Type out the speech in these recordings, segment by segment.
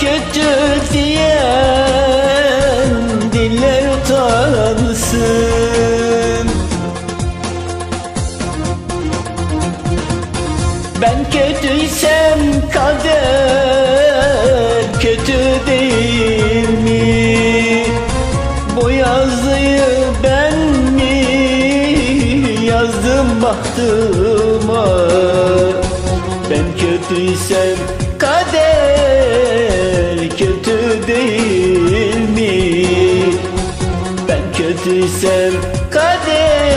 kötü diyen diller utansın Ben kötüysem kader kötü değil mi? Bu yazıyı ben mi yazdım bahtıma? Ben kötüysem kader kötüysem kader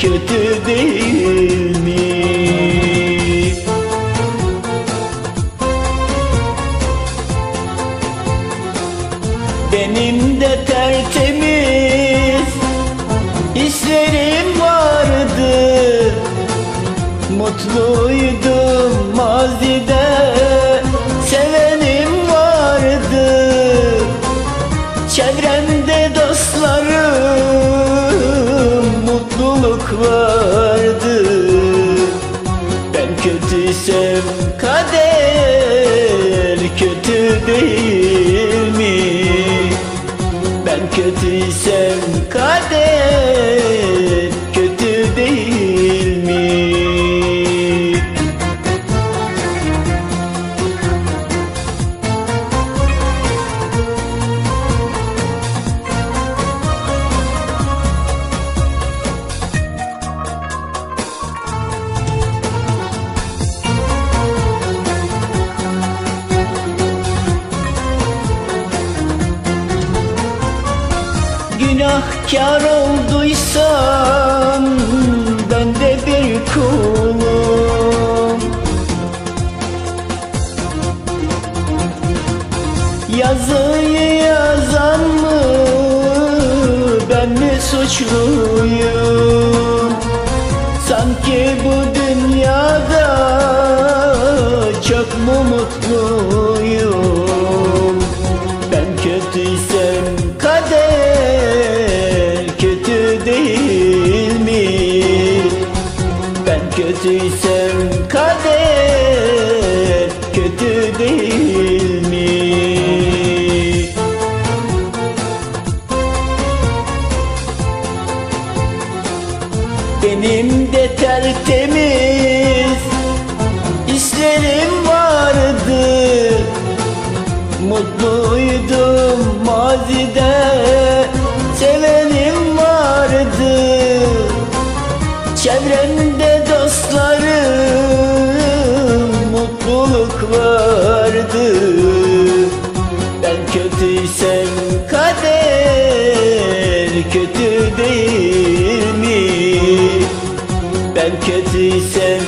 kötü değil mi? Benim de tertemiz hislerim vardı Mutluydum mazide Mutluluk vardı Ben kötüysem kader kötü değil mi? Ben kötüysem Günahkar olduysam ben de bir kulum. Yazıyı yazan mı ben mi suçluyum? Sanki bu dünyada çok mu mutluyum kötüysem kader kötü değil mi? Benim de tertemiz hislerim vardı Mutluydum mazide vardı Ben kötüysem kader kötü değil mi? Ben kötüysem